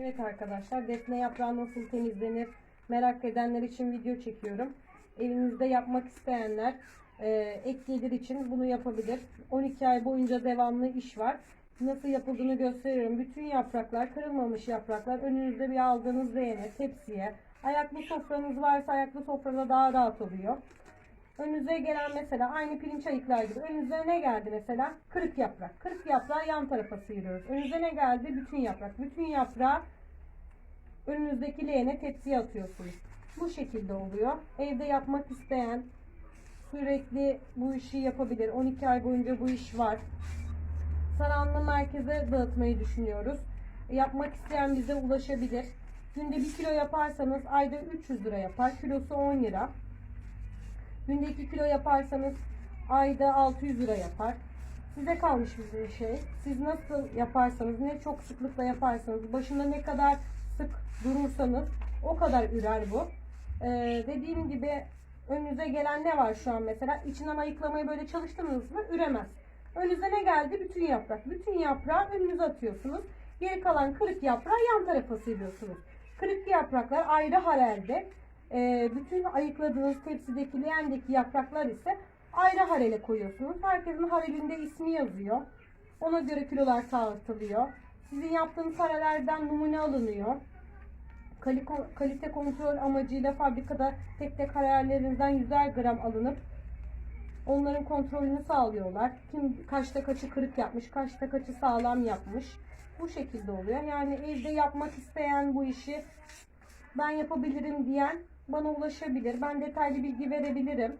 Evet arkadaşlar defne yaprağı nasıl temizlenir merak edenler için video çekiyorum. Evinizde yapmak isteyenler e, ek gelir için bunu yapabilir. 12 ay boyunca devamlı iş var. Nasıl yapıldığını gösteriyorum. Bütün yapraklar kırılmamış yapraklar önünüzde bir aldığınız leğene tepsiye ayaklı sofranız varsa ayaklı sofrada daha rahat oluyor. Önünüze gelen mesela aynı pirinç ayıklar gibi. Önünüze ne geldi mesela? Kırık yaprak. Kırık yaprağı yan tarafa sıyırıyoruz. Önünüze ne geldi? Bütün yaprak. Bütün yaprağı önünüzdeki leğene tepsiye atıyorsunuz. Bu şekilde oluyor. Evde yapmak isteyen sürekli bu işi yapabilir. 12 ay boyunca bu iş var. Saranlı merkeze dağıtmayı düşünüyoruz. Yapmak isteyen bize ulaşabilir. Günde 1 kilo yaparsanız ayda 300 lira yapar. Kilosu 10 lira. Günde 2 kilo yaparsanız ayda 600 lira yapar. Size kalmış bir şey. Siz nasıl yaparsanız, ne çok sıklıkla yaparsanız, başında ne kadar sık durursanız o kadar ürer bu. Ee, dediğim gibi önünüze gelen ne var şu an mesela? İçinden ayıklamayı böyle çalıştınız mı? Üremez. Önünüze ne geldi? Bütün yaprak. Bütün yaprağı önünüze atıyorsunuz. Geri kalan kırık yaprağı yan tarafa siliyorsunuz. Kırık yapraklar ayrı harelde. Ee, bütün ayıkladığınız tepsideki leğendeki yapraklar ise ayrı harele koyuyorsunuz. Herkesin harelinde ismi yazıyor. Ona göre kilolar tartılıyor. Sizin yaptığınız harelerden numune alınıyor. Kaliko- Kalite kontrol amacıyla fabrikada tek tek harelerinizden 100'er gram alınıp onların kontrolünü sağlıyorlar. Kim kaçta kaçı kırık yapmış, kaçta kaçı sağlam yapmış. Bu şekilde oluyor. Yani evde yapmak isteyen bu işi ben yapabilirim diyen bana ulaşabilir. Ben detaylı bilgi verebilirim.